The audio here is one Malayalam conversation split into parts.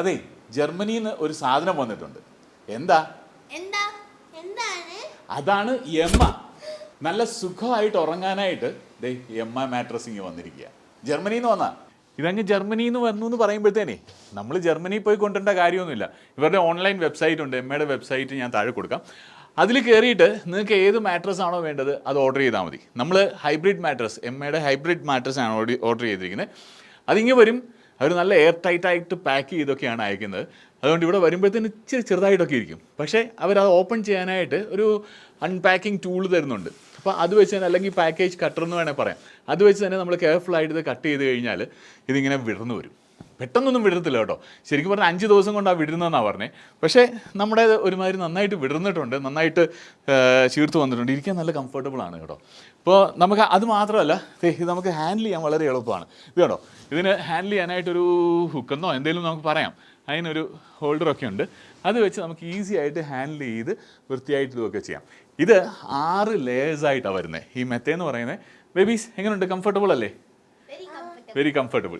അതെ ജർമ്മനിന്ന് നിന്ന് ഒരു സാധനം വന്നിട്ടുണ്ട്. എന്താ? അതാണ് എമ്മ. നല്ല സുഖമായിട്ട് ഉറങ്ങാനായിട്ട് ദേ എമ്മ മാട്രസിങ് വന്നിരിക്കുക. ജർമ്മനിന്ന് നിന്ന് വന്നാ? ഇതങ്ങ് ജർമ്മനിയിൽ നിന്ന് വന്നു എന്ന് പറയുമ്പോഴത്തേനെ നമ്മൾ ജർമ്മനിയിൽ പോയി കൊണ്ടുവരേണ്ട കാര്യമൊന്നുമില്ല. ഇവരുടെ ഓൺലൈൻ വെബ്സൈറ്റ് ഉണ്ട്. എമ്മയുടെ വെബ്സൈറ്റ് ഞാൻ താഴെ കൊടുക്കാം. അതിൽ കയറിയിട്ട് നിങ്ങൾക്ക് ഏത് മാട്രസ് ആണോ വേണ്ടത് അത് ഓർഡർ ചെയ്താൽ മതി. നമ്മൾ ഹൈബ്രിഡ് മാട്രസ് എമ്മയുടെ ഹൈബ്രിഡ് മാട്രസ് ആണ് ഓർഡർ ചെയ്തിരിക്കുന്നത്. അതിങ്ങ് വരും. അവർ നല്ല എയർ ടൈറ്റായിട്ട് പാക്ക് ചെയ്തൊക്കെയാണ് അയക്കുന്നത്. അതുകൊണ്ട് ഇവിടെ വരുമ്പോഴത്തേന് ഇച്ചിരി ചെറുതായിട്ടൊക്കെ ഇരിക്കും. പക്ഷേ അവർ അത് ഓപ്പൺ ചെയ്യാനായിട്ട് ഒരു അൺപാക്കിംഗ് ടൂൾ തരുന്നുണ്ട്. അപ്പോൾ അത് വെച്ച് തന്നെ അല്ലെങ്കിൽ പാക്കേജ് കട്ടർ എന്ന് വേണേൽ പറയാം. അത് വെച്ച് തന്നെ നമ്മൾ കെയർഫുൾ ആയിട്ട് ഇത് കട്ട് ചെയ്ത് കഴിഞ്ഞാൽ ഇതിങ്ങനെ വിടർന്നു വരും. പെട്ടെന്നൊന്നും വിടത്തില്ല കേട്ടോ. ശരിക്കും പറഞ്ഞാൽ അഞ്ച് ദിവസം കൊണ്ട് ആ വിടുന്നതെന്നാണ് പറഞ്ഞത് പക്ഷേ നമ്മുടെ ഒരുമാതിരി നന്നായിട്ട് വിടർന്നിട്ടുണ്ട് നന്നായിട്ട് ചീർത്ത് വന്നിട്ടുണ്ട്. ഇരിക്കാൻ നല്ല കംഫർട്ടബിൾ ആണ് കേട്ടോ. ഇപ്പോൾ നമുക്ക് അത് മാത്രമല്ല ഇത് നമുക്ക് ഹാൻഡിൽ ചെയ്യാൻ വളരെ എളുപ്പമാണ്. ഇത് കേട്ടോ ഇതിന് ഹാൻഡിൽ ചെയ്യാനായിട്ടൊരു ഹുക്കെന്നോ എന്തെങ്കിലും നമുക്ക് പറയാം. അതിനൊരു ഹോൾഡറൊക്കെ ഉണ്ട്. അത് വെച്ച് നമുക്ക് ഈസി ആയിട്ട് ഹാൻഡിൽ ചെയ്ത് വൃത്തിയായിട്ട് ഇതൊക്കെ ചെയ്യാം. ഇത് ആറ് ലെയേഴ്സായിട്ടാണ് വരുന്നത് ഈ മെത്തേന്ന് പറയുന്നത് ബേബീസ് എങ്ങനെയുണ്ട് കംഫർട്ടബിൾ അല്ലേ? വെരി കംഫർട്ടബിൾ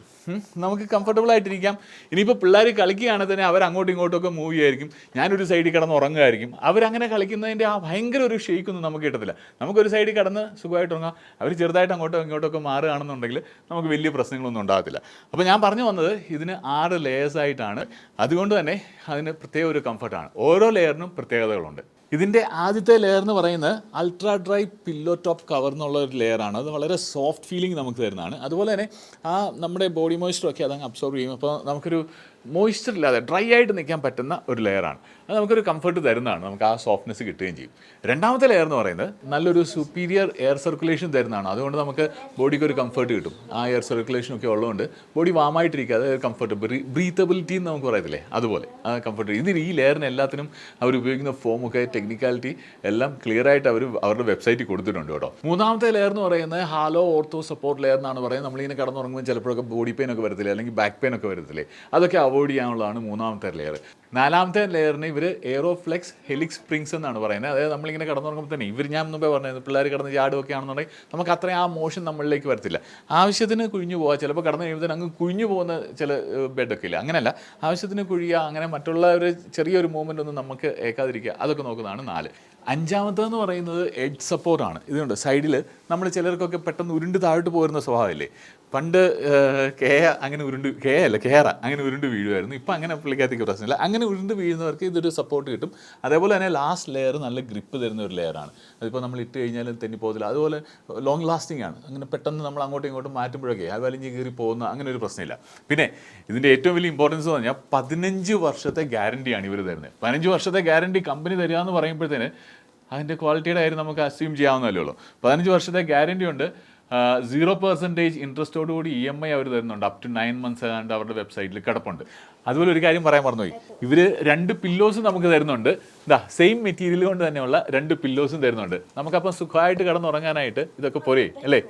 നമുക്ക് കംഫർട്ടബിൾ ആയിട്ടിരിക്കാം. ഇനിയിപ്പോൾ പിള്ളേർ കളിക്കുകയാണെങ്കിൽ തന്നെ അവർ അങ്ങോട്ടും ഇങ്ങോട്ടും ഒക്കെ മൂവ് ചെയ്യായിരിക്കും ഞാനൊരു സൈഡിൽ കിടന്ന് ഉറങ്ങുമായിരിക്കും. അവരങ്ങനെ കളിക്കുന്നതിന്റെ ആ ഭയങ്കര ഒരു ഷെയ്ക്കൊന്നും നമുക്ക് കിട്ടത്തില്ല. നമുക്കൊരു സൈഡിൽ കിടന്ന് സുഖമായിട്ട് ഉറങ്ങാം. അവർ ചെറുതായിട്ട് അങ്ങോട്ടോ ഇങ്ങോട്ടോ ഒക്കെ മാറുകയാണെന്നുണ്ടെങ്കിൽ നമുക്ക് വലിയ പ്രശ്നങ്ങളൊന്നും ഉണ്ടാകത്തില്ല. അപ്പോൾ ഞാൻ പറഞ്ഞു വന്നത് ഇതിന് ആറ് ലേയേഴ്സ് ആയിട്ടാണ്. അതുകൊണ്ട് തന്നെ അതിന് പ്രത്യേക ഒരു കംഫർട്ടാണ് ഓരോ ലെയറിനും പ്രത്യേകതകളുണ്ട്. ഇതിന്റെ ആദ്യത്തെ ലെയർ എന്ന് പറയുന്നത് ultra dry pillow top cover എന്നുള്ള ഒരു ലെയറാണ് അത് വളരെ സോഫ്റ്റ് ഫീലിംഗ് നമുക്ക് തരുന്നതാണ്. അതുപോലെ തന്നെ ആ നമ്മുടെ ബോഡി മോയ്സ്ചറൊക്കെ അതങ്ങ് അബ്സോർബ് ചെയ്യും. അപ്പോൾ നമുക്കൊരു മോയ്സ്ചർ ഇല്ലാതെ ഡ്രൈ ആയിട്ട് നിൽക്കാൻ പറ്റുന്ന ഒരു ലെയറാണ് അത് നമുക്കൊരു കംഫർട്ട് തരുന്നതാണ്. നമുക്ക് ആ സോഫ്റ്റ്നെസ് കിട്ടുകയും ചെയ്യും. രണ്ടാമത്തെ ലെയർ എന്ന് പറയുന്നത് നല്ലൊരു സുപ്പീരിയർ എയർ സർക്കുലേഷൻ തരുന്നതാണ്. അതുകൊണ്ട് നമുക്ക് ബോഡിക്ക് ഒരു കംഫർട്ട് കിട്ടും. ആ എയർ സർക്കുലേഷൻ ഒക്കെ ഉള്ളതുകൊണ്ട് ബോഡി വാമായിട്ടിരിക്കുക അത് കംഫർട്ട് ബ്രീത്തബിലിറ്റി എന്ന് നമുക്ക് പറയത്തില്ലേ? അതുപോലെ. ആ കംഫർട്ട് ഇതിന് ഈ ലെയറിന് എല്ലാത്തിനും അവർ ഉപയോഗിക്കുന്ന ഫോമൊക്കെ ടെക്നിക്കാലിറ്റി എല്ലാം ക്ലിയർ ആയിട്ട് അവർ അവരുടെ വെബ്സൈറ്റിൽ കൊടുത്തിട്ടുണ്ട് കേട്ടോ. മൂന്നാമത്തെ ലെയർ എന്ന് പറയുന്നത് ഹാലോ ഓർത്തോ സപ്പോർട്ട് ലെയർ എന്നാണ് പറയുന്നത്. നമ്മളിങ്ങനെ കടന്നുറങ്ങുമ്പോൾ ചിലപ്പോഴൊക്കെ ബോഡി പെയിൻ ഒക്കെ വരത്തില്ലേ? അല്ലെങ്കിൽ ബാക്ക് പെയിൻ ഒക്കെ വരത്തില്ലേ? അതൊക്കെ അവോയ്ഡ് ചെയ്യാനുള്ളതാണ് മൂന്നാമത്തെ ലെയർ നാലാമത്തെ ലെയറിന് ഇവർ എയറോഫ്ലെക്സ് ഹെലിക്സ് സ്പ്രിങ്സ് എന്നാണ് പറയുന്നത്. അതായത് നമ്മളിങ്ങനെ കടന്നു തുടങ്ങുമ്പോൾ തന്നെ ഇവർ ഞാൻ മുമ്പേ പറഞ്ഞത് പിള്ളേർ ചാട് ചാടുമൊക്കെ ആണെന്നുണ്ടെങ്കിൽ നമുക്ക് അത്രയും ആ മോഷൻ നമ്മളിലേക്ക് വരത്തില്ല. ആവശ്യത്തിന് കുഴിഞ്ഞു പോകാം ചിലപ്പോൾ കടന്നു കഴിയുമ്പോൾ അങ്ങ് കുഴിഞ്ഞു പോകുന്ന ചില ബെഡൊക്കെ ഇല്ല അങ്ങനെയല്ല. ആവശ്യത്തിന് കുഴിയുക അങ്ങനെ മറ്റുള്ള ഒരു ചെറിയൊരു മൂവ്മെന്റ് ഒന്നും നമുക്ക് ഏക്കാതിരിക്കുക അതൊക്കെ നോക്കുന്നതാണ് നാല്. അഞ്ചാമത്തെന്ന് പറയുന്നത് എഡ് സപ്പോർട്ടാണ് ഇതുണ്ട്. സൈഡിൽ നമ്മൾ ചിലർക്കൊക്കെ പെട്ടെന്ന് ഉരുണ്ട് താഴോട്ട് പോരുന്ന സ്വഭാവമില്ലേ? പണ്ട് കേ അങ്ങനെ ഉരുണ്ട് കേ അല്ല കേറ അങ്ങനെ ഉരുണ്ട് വീഴുമായിരുന്നു ഇപ്പം അങ്ങനെ പുള്ളിക്കകത്തേക്ക് പ്രശ്നമില്ല. അങ്ങനെ ഉരുണ്ട് വീഴുന്നവർക്ക് ഇതൊരു സപ്പോർട്ട് കിട്ടും. അതേപോലെ തന്നെ ലാസ്റ്റ് ലെയർ നല്ല ഗ്രിപ്പ് തരുന്ന ഒരു ലെയറാണ് അതിപ്പോൾ നമ്മൾ ഇട്ട് കഴിഞ്ഞാലും തെന്നിപ്പോകത്തില്ല അതുപോലെ ലോങ് ലാസ്റ്റിംഗ് ആണ്. അങ്ങനെ പെട്ടെന്ന് നമ്മൾ അങ്ങോട്ടും ഇങ്ങോട്ടും മാറ്റുമ്പോഴൊക്കെ ആ വലിഞ്ഞ് കയറി പോകുന്ന അങ്ങനെ ഒരു പ്രശ്നമില്ല. പിന്നെ ഇതിന്റെ ഏറ്റവും വലിയ ഇമ്പോർട്ടൻസ് എന്ന് പറഞ്ഞാൽ പതിനഞ്ച് വർഷത്തെ ഗ്യാരണ്ടിയാണ് ഇവർ തരുന്നത്. പതിനഞ്ച് വർഷത്തെ ഗ്യാരണ്ടി കമ്പനി തരിക എന്ന് പറയുമ്പോഴത്തേന് അതിന്റെ ക്വാളിറ്റിയുടെ കാര്യം നമുക്ക് അസ്യൂം ചെയ്യാവുന്നതല്ലേ ഉള്ളൂ. പതിനഞ്ച് വർഷത്തെ ഗ്യാരണ്ടി ഉണ്ട്. സീറോ പെർസെന്റേജ് ഇൻട്രസ്റ്റോടുകൂടി ഇ എം ഐ അവർ തരുന്നുണ്ട്. അപ് ടു നയൻ മന്ത്സ് ഏതാണ്ട് അവരുടെ വെബ്സൈറ്റിൽ കിടപ്പുണ്ട്. അതുപോലെ ഒരു കാര്യം പറയാൻ മറന്നുപോയി. ഇവർ രണ്ട് പില്ലോസ് നമുക്ക് തരുന്നുണ്ട്. ഇതാ സെയിം മെറ്റീരിയൽ കൊണ്ട് തന്നെയുള്ള രണ്ട് പില്ലോസും തരുന്നുണ്ട്. നമുക്കപ്പം സുഖമായിട്ട് കിടന്നുറങ്ങാനായിട്ട് ഇതൊക്കെ പോരേ അല്ലേ?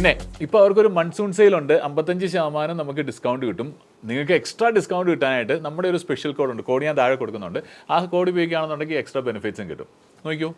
പിന്നെ ഇപ്പോൾ അവർക്കൊരു മൺസൂൺ സെയിൽ ഉണ്ട്. അമ്പത്തഞ്ച് ശതമാനം നമുക്ക് ഡിസ്കൗണ്ട് കിട്ടും. നിങ്ങൾക്ക് എക്സ്ട്രാ ഡിസ്കൗണ്ട് കിട്ടാനായിട്ട് നമ്മുടെ ഒരു സ്പെഷ്യൽ കോഡ് ഉണ്ട്. കോഡ് ഞാൻ താഴെ കൊടുക്കുന്നുണ്ട്. ആ കോഡ് ഉപയോഗിക്കുകയാണെന്നുണ്ടെങ്കിൽ എക്സ്ട്രാ ബെനിഫിറ്റ്സും കിട്ടും. നോക്കിയോ?